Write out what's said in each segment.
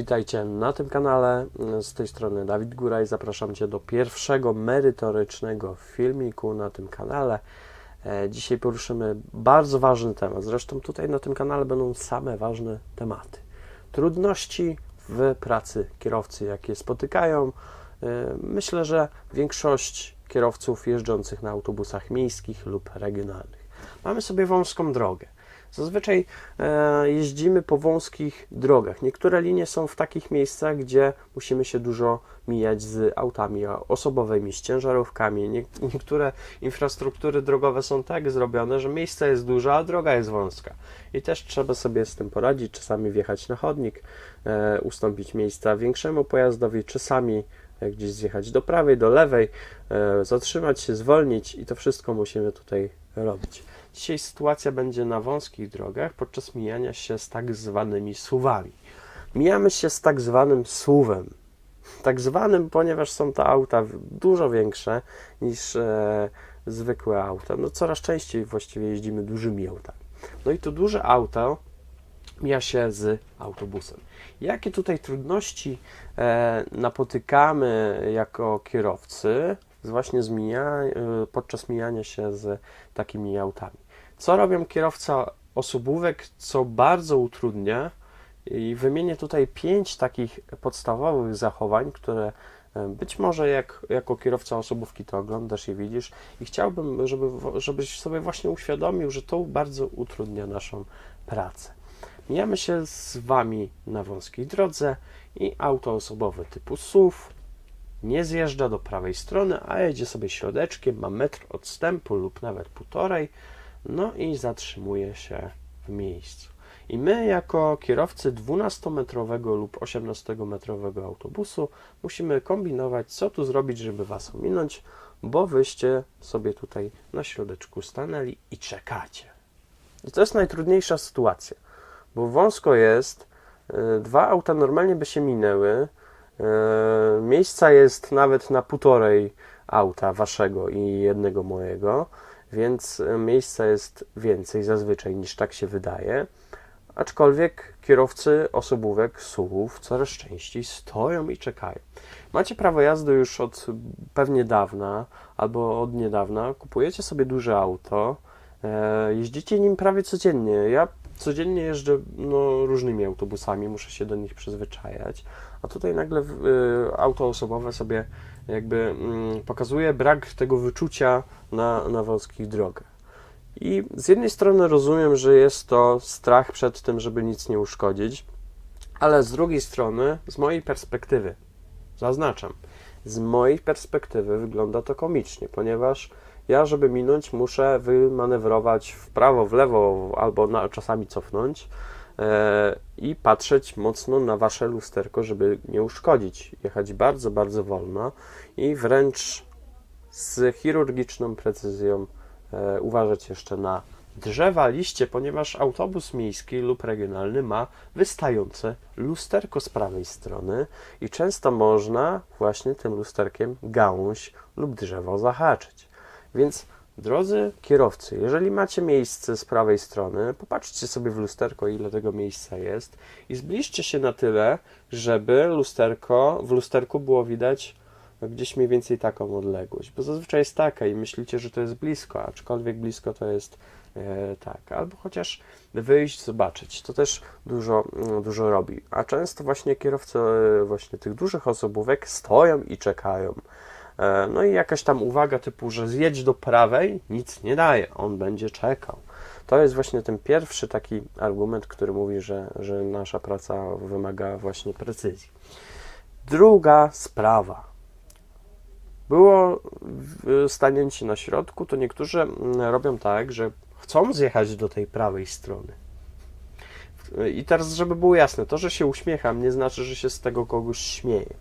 Witajcie na tym kanale. Z tej strony Dawid Góra i zapraszam Cię do pierwszego merytorycznego filmiku na tym kanale. E, Dzisiaj poruszymy bardzo ważny temat. Zresztą tutaj na tym kanale będą same ważne tematy. Trudności w pracy kierowcy, jakie spotykają. E, Myślę, że większość kierowców jeżdżących na autobusach miejskich lub regionalnych. Mamy sobie wąską drogę. Zazwyczaj e, jeździmy po wąskich drogach. Niektóre linie są w takich miejscach, gdzie musimy się dużo mijać z autami osobowymi, z ciężarówkami. Nie, niektóre infrastruktury drogowe są tak zrobione, że miejsce jest duże, a droga jest wąska. I też trzeba sobie z tym poradzić. Czasami wjechać na chodnik, e, ustąpić miejsca większemu pojazdowi, czasami e, gdzieś zjechać do prawej, do lewej, zatrzymać się, zwolnić i to wszystko musimy tutaj robić. Dzisiaj sytuacja będzie na wąskich drogach podczas mijania się z tak zwanymi suwami. Mijamy się z tak zwanym suwem. Tak zwanym, ponieważ są to auta dużo większe niż e, zwykłe auta. No coraz częściej właściwie jeździmy dużymi autami. No i to duże auto mija się z autobusem. Jakie tutaj trudności e, napotykamy jako kierowcy właśnie z mija, e, podczas mijania się z takimi autami? Co robią kierowca osobówek, co bardzo utrudnia? I wymienię tutaj pięć takich podstawowych zachowań, które e, być może jak, jako kierowca osobówki to oglądasz i widzisz. I chciałbym, żeby, żebyś sobie właśnie uświadomił, że to bardzo utrudnia naszą pracę. Mijamy się z Wami na wąskiej drodze i auto osobowe typu SUV nie zjeżdża do prawej strony, a jedzie sobie środeczkiem, ma metr odstępu lub nawet półtorej, no i zatrzymuje się w miejscu. I my, jako kierowcy 12-metrowego lub 18-metrowego autobusu, musimy kombinować, co tu zrobić, żeby Was ominąć, bo Wyście sobie tutaj na środeczku stanęli i czekacie. I to jest najtrudniejsza sytuacja, bo wąsko jest, y, dwa auta normalnie by się minęły, y, miejsca jest nawet na półtorej auta waszego i jednego mojego, więc miejsca jest więcej zazwyczaj niż tak się wydaje. Aczkolwiek kierowcy osobówek SUV coraz częściej stoją i czekają. Macie prawo jazdy już od pewnie dawna albo od niedawna. Kupujecie sobie duże auto, e, jeździcie nim prawie codziennie. Ja codziennie jeżdżę no, różnymi autobusami, muszę się do nich przyzwyczajać. A tutaj nagle y, auto osobowe sobie jakby mm, pokazuje brak tego wyczucia na, na wąskich drogach. I z jednej strony rozumiem, że jest to strach przed tym, żeby nic nie uszkodzić, ale z drugiej strony, z mojej perspektywy, zaznaczam, z mojej perspektywy wygląda to komicznie, ponieważ ja, żeby minąć, muszę wymanewrować w prawo, w lewo albo na, czasami cofnąć e, i patrzeć mocno na wasze lusterko, żeby nie uszkodzić. Jechać bardzo, bardzo wolno i wręcz z chirurgiczną precyzją e, uważać jeszcze na drzewa, liście, ponieważ autobus miejski lub regionalny ma wystające lusterko z prawej strony i często można właśnie tym lusterkiem gałąź lub drzewo zahaczyć. Więc drodzy kierowcy, jeżeli macie miejsce z prawej strony, popatrzcie sobie w lusterko, ile tego miejsca jest i zbliżcie się na tyle, żeby lusterko, w lusterku było widać gdzieś mniej więcej taką odległość, bo zazwyczaj jest taka i myślicie, że to jest blisko, aczkolwiek blisko to jest e, tak, albo chociaż wyjść, zobaczyć, to też dużo, mm, dużo robi, a często właśnie kierowcy e, właśnie tych dużych osobówek stoją i czekają, no i jakaś tam uwaga typu, że zjedź do prawej, nic nie daje, on będzie czekał. To jest właśnie ten pierwszy taki argument, który mówi, że, że nasza praca wymaga właśnie precyzji. Druga sprawa, było stanięcie na środku, to niektórzy mm, robią tak, że chcą zjechać do tej prawej strony. I teraz, żeby było jasne, to, że się uśmiecham, nie znaczy, że się z tego kogoś śmieję.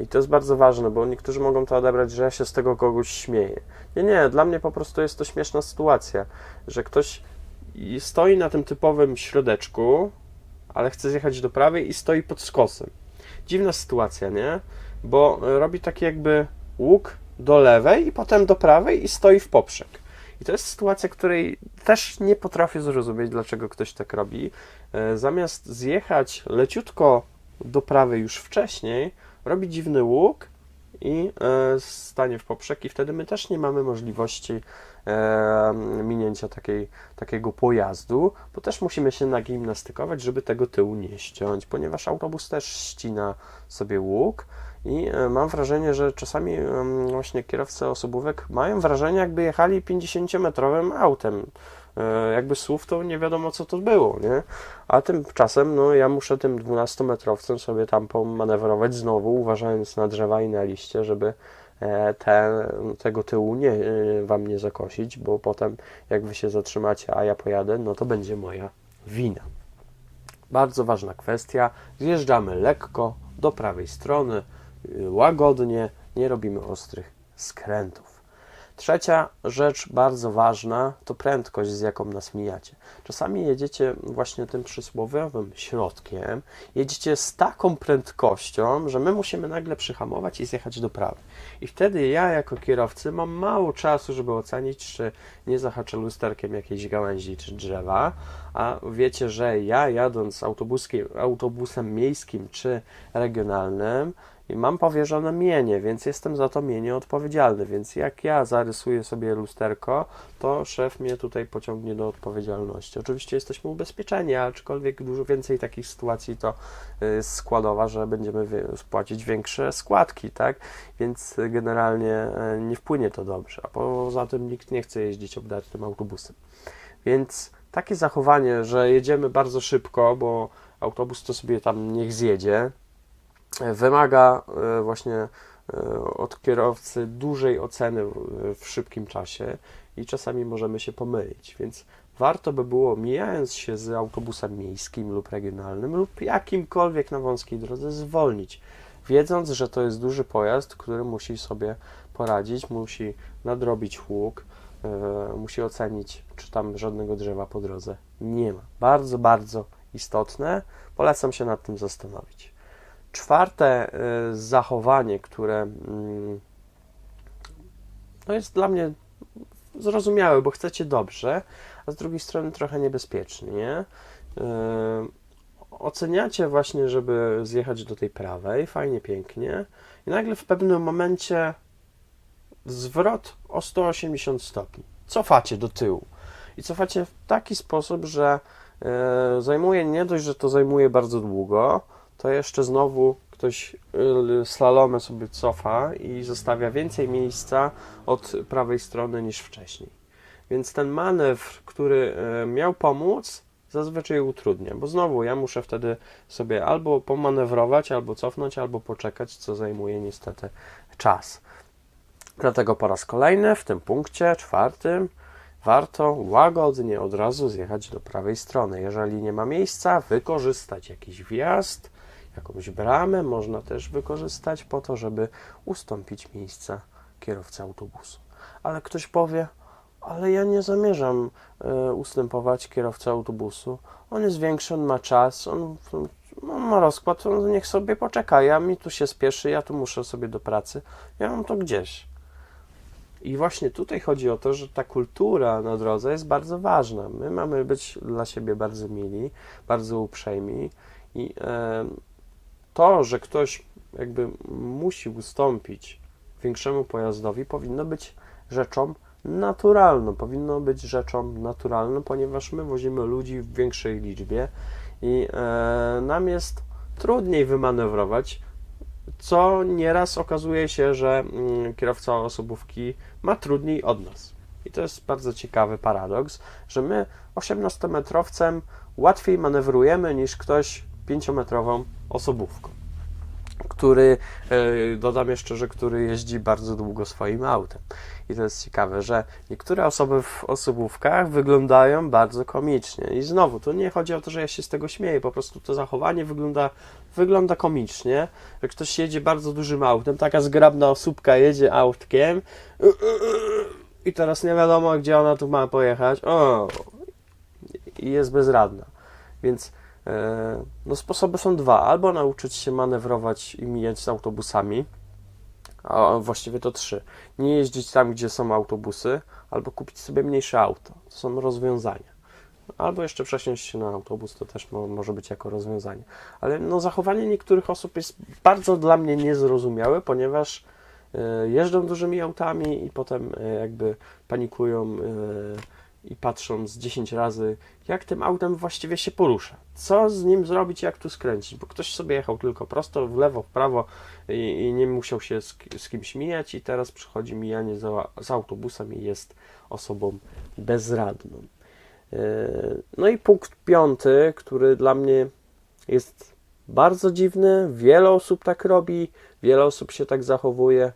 I to jest bardzo ważne, bo niektórzy mogą to odebrać, że ja się z tego kogoś śmieję. Nie, nie, dla mnie po prostu jest to śmieszna sytuacja, że ktoś stoi na tym typowym środeczku, ale chce zjechać do prawej i stoi pod skosem. Dziwna sytuacja, nie? Bo robi takie jakby łuk do lewej i potem do prawej i stoi w poprzek. I to jest sytuacja, której też nie potrafię zrozumieć, dlaczego ktoś tak robi. E, Zamiast zjechać leciutko do prawej już wcześniej, robi dziwny łuk i e, stanie w poprzek i wtedy my też nie mamy możliwości e, minięcia takiej, takiego pojazdu, bo też musimy się nagimnastykować, żeby tego tyłu nie ściąć, ponieważ autobus też ścina sobie łuk i e, mam wrażenie, że czasami em, właśnie kierowcy osobówek mają wrażenie, jakby jechali 50-metrowym autem. E, Jakby słów to nie wiadomo, co to było, nie? A tymczasem, no ja muszę tym 12-metrowcem sobie tam pomanewrować znowu, uważając na drzewa i na liście, żeby e, te, tego tyłu nie, e, wam nie zakosić, bo potem jak wy się zatrzymacie, a ja pojadę, no to będzie moja wina. Bardzo ważna kwestia. Zjeżdżamy lekko do prawej strony, łagodnie, nie robimy ostrych skrętów. Trzecia rzecz bardzo ważna to prędkość, z jaką nas mijacie. Czasami jedziecie właśnie tym przysłowiowym środkiem, jedziecie z taką prędkością, że my musimy nagle przyhamować i zjechać do prawej. I wtedy ja jako kierowcy mam mało czasu, żeby ocenić, czy nie zahaczę lusterkiem jakiejś gałęzi czy drzewa, a wiecie, że ja jadąc autobusem miejskim czy regionalnym, mam powierzone mienie, więc jestem za to mienie odpowiedzialny. Więc jak ja zarysuję sobie lusterko, to szef mnie tutaj pociągnie do odpowiedzialności. Oczywiście jesteśmy ubezpieczeni, aczkolwiek dużo więcej takich sytuacji to y, składowa, że będziemy spłacić większe składki, tak? Więc generalnie y, nie wpłynie to dobrze. A poza tym nikt nie chce jeździć obdartym autobusem. Więc takie zachowanie, że jedziemy bardzo szybko, bo autobus to sobie tam niech zjedzie, wymaga e, właśnie e, od kierowcy dużej oceny w- szybkim czasie i czasami możemy się pomylić, więc warto by było, mijając się z autobusem miejskim lub regionalnym lub jakimkolwiek na wąskiej drodze, zwolnić, wiedząc, że to jest duży pojazd, który musi sobie poradzić, musi nadrobić łuk, e, musi ocenić, czy tam żadnego drzewa po drodze nie ma. Bardzo, bardzo istotne. Polecam się nad tym zastanowić. Czwarte y, zachowanie, które mm, no jest dla mnie zrozumiałe, bo chcecie dobrze, a z drugiej strony trochę niebezpiecznie. Nie? Y, Oceniacie właśnie, żeby zjechać do tej prawej, fajnie, pięknie, i nagle w pewnym momencie zwrot o 180 stopni. Cofacie do tyłu. I cofacie w taki sposób, że e, zajmuje nie dość, że to zajmuje bardzo długo, to jeszcze znowu ktoś y, slalomem sobie cofa i zostawia więcej miejsca od prawej strony niż wcześniej. Więc ten manewr, który e, miał pomóc, zazwyczaj utrudnia, bo znowu ja muszę wtedy sobie albo pomanewrować, albo cofnąć, albo poczekać, co zajmuje niestety czas. Dlatego po raz kolejny w tym punkcie czwartym warto łagodnie od razu zjechać do prawej strony. Jeżeli nie ma miejsca, wykorzystać jakiś wjazd, jakąś bramę można też wykorzystać po to, żeby ustąpić miejsca kierowcy autobusu. Ale ktoś powie, ale ja nie zamierzam e, ustępować kierowcy autobusu. On jest większy, on ma czas, on, on ma rozkład, on niech sobie poczeka. Ja mi tu się spieszy, ja tu muszę sobie do pracy. Ja mam to gdzieś. I właśnie tutaj chodzi o to, że ta kultura na drodze jest bardzo ważna. My mamy być dla siebie bardzo mili, bardzo uprzejmi i e, to, że ktoś jakby musi ustąpić większemu pojazdowi, powinno być rzeczą naturalną. Powinno być rzeczą naturalną, ponieważ my wozimy ludzi w większej liczbie i e, nam jest trudniej wymanewrować, co nieraz okazuje się, że mm, kierowca osobówki ma trudniej od nas. I to jest bardzo ciekawy paradoks, że my 18-metrowcem łatwiej manewrujemy niż ktoś 5-metrową osobówką, który, e, dodam jeszcze, że który jeździ bardzo długo swoim autem. I to jest ciekawe, że niektóre osoby w osobówkach wyglądają bardzo komicznie. I znowu, tu nie chodzi o to, że ja się z tego śmieję, po prostu to zachowanie wygląda, wygląda komicznie, że ktoś jedzie bardzo dużym autem, taka zgrabna osóbka jedzie autkiem i teraz nie wiadomo, gdzie ona tu ma pojechać. O! I jest bezradna. Więc no, sposoby są dwa. Albo nauczyć się manewrować i mijać z autobusami, a właściwie to trzy. Nie jeździć tam, gdzie są autobusy, albo kupić sobie mniejsze auto. To są rozwiązania. albo jeszcze przesiąść się na autobus, to też mo, może być jako rozwiązanie. Ale no, zachowanie niektórych osób jest bardzo dla mnie niezrozumiałe, ponieważ e, jeżdżą dużymi autami i potem e, jakby panikują e, i patrzą z 10 razy, jak tym autem właściwie się porusza. Co z nim zrobić, jak tu skręcić? Bo ktoś sobie jechał tylko prosto, w lewo, w prawo i, i nie musiał się z, z kimś mijać, i teraz przychodzi mijanie za, z autobusem i jest osobą bezradną. E, No i punkt piąty, który dla mnie jest bardzo dziwny. Wiele osób tak robi, wiele osób się tak zachowuje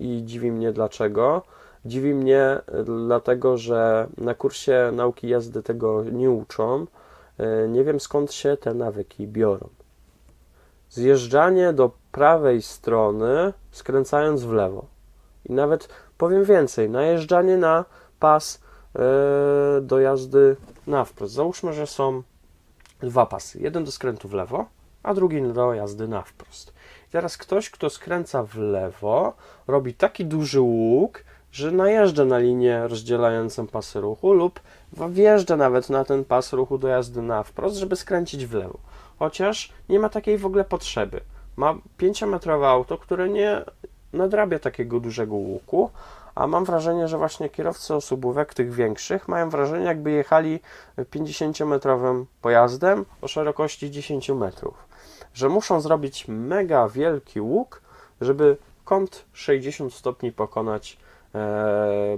i dziwi mnie dlaczego. Dziwi mnie e, dlatego, że na kursie nauki jazdy tego nie uczą. E, Nie wiem skąd się te nawyki biorą. Zjeżdżanie do prawej strony, skręcając w lewo. I nawet powiem więcej, najeżdżanie na pas e, do jazdy na wprost. Załóżmy, że są dwa pasy. Jeden do skrętu w lewo, a drugi do jazdy na wprost. I teraz ktoś, kto skręca w lewo, robi taki duży łuk, że najeżdża na linię rozdzielającą pasy ruchu lub wjeżdża nawet na ten pas ruchu do jazdy na wprost, żeby skręcić w lewo. Chociaż nie ma takiej w ogóle potrzeby. Ma 5-metrowe auto, które nie nadrabia takiego dużego łuku, a mam wrażenie, że właśnie kierowcy osobówek tych większych mają wrażenie, jakby jechali 50-metrowym pojazdem o szerokości 10 metrów. Że muszą zrobić mega wielki łuk, żeby kąt 60 stopni pokonać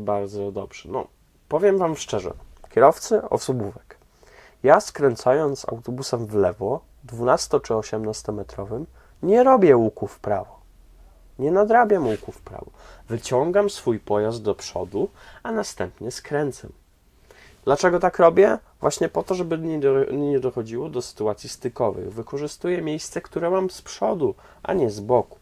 bardzo dobrze. No, powiem Wam szczerze, kierowcy osobówek, ja skręcając autobusem w lewo, 12 czy 18 metrowym, nie robię łuku w prawo. Nie nadrabiam łuku w prawo. Wyciągam swój pojazd do przodu, a następnie skręcam. Dlaczego tak robię? Właśnie po to, żeby nie, do, nie dochodziło do sytuacji stykowych. Wykorzystuję miejsce, które mam z przodu, a nie z boku.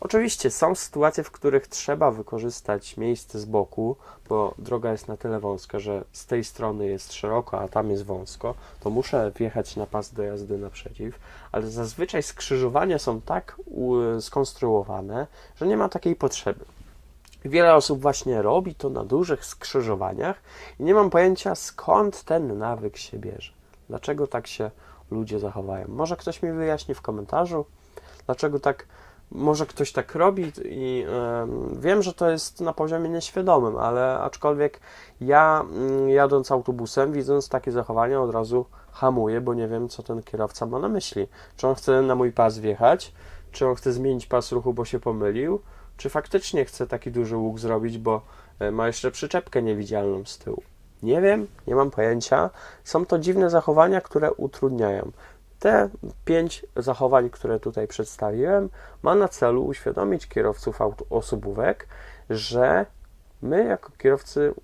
Oczywiście są sytuacje, w których trzeba wykorzystać miejsce z boku, bo droga jest na tyle wąska, że z tej strony jest szeroko, a tam jest wąsko, to muszę wjechać na pas do jazdy naprzeciw, ale zazwyczaj skrzyżowania są tak skonstruowane, że nie ma takiej potrzeby. Wiele osób właśnie robi to na dużych skrzyżowaniach i nie mam pojęcia skąd ten nawyk się bierze. Dlaczego tak się ludzie zachowają? Może ktoś mi wyjaśni w komentarzu, dlaczego tak, może ktoś tak robi i em, wiem, że to jest na poziomie nieświadomym, ale aczkolwiek ja mm, jadąc autobusem, widząc takie zachowania od razu hamuję, bo nie wiem, co ten kierowca ma na myśli. Czy on chce na mój pas wjechać, czy on chce zmienić pas ruchu, bo się pomylił, czy faktycznie chce taki duży łuk zrobić, bo e, ma jeszcze przyczepkę niewidzialną z tyłu. Nie wiem, nie mam pojęcia. Są to dziwne zachowania, które utrudniają. Te pięć zachowań, które tutaj przedstawiłem, ma na celu uświadomić kierowców aut- osobówek, że my jako kierowcy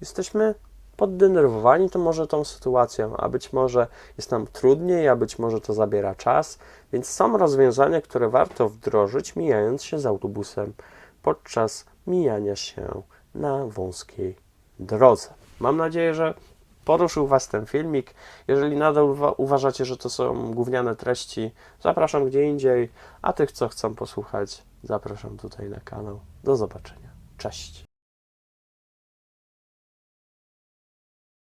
jesteśmy poddenerwowani to może tą sytuacją, a być może jest nam trudniej, a być może to zabiera czas, więc są rozwiązania, które warto wdrożyć, mijając się z autobusem podczas mijania się na wąskiej drodze. Mam nadzieję, że poruszył Was ten filmik. Jeżeli nadal uwa- uważacie, że to są gówniane treści, zapraszam gdzie indziej, a tych, co chcą posłuchać, zapraszam tutaj na kanał. Do zobaczenia. Cześć.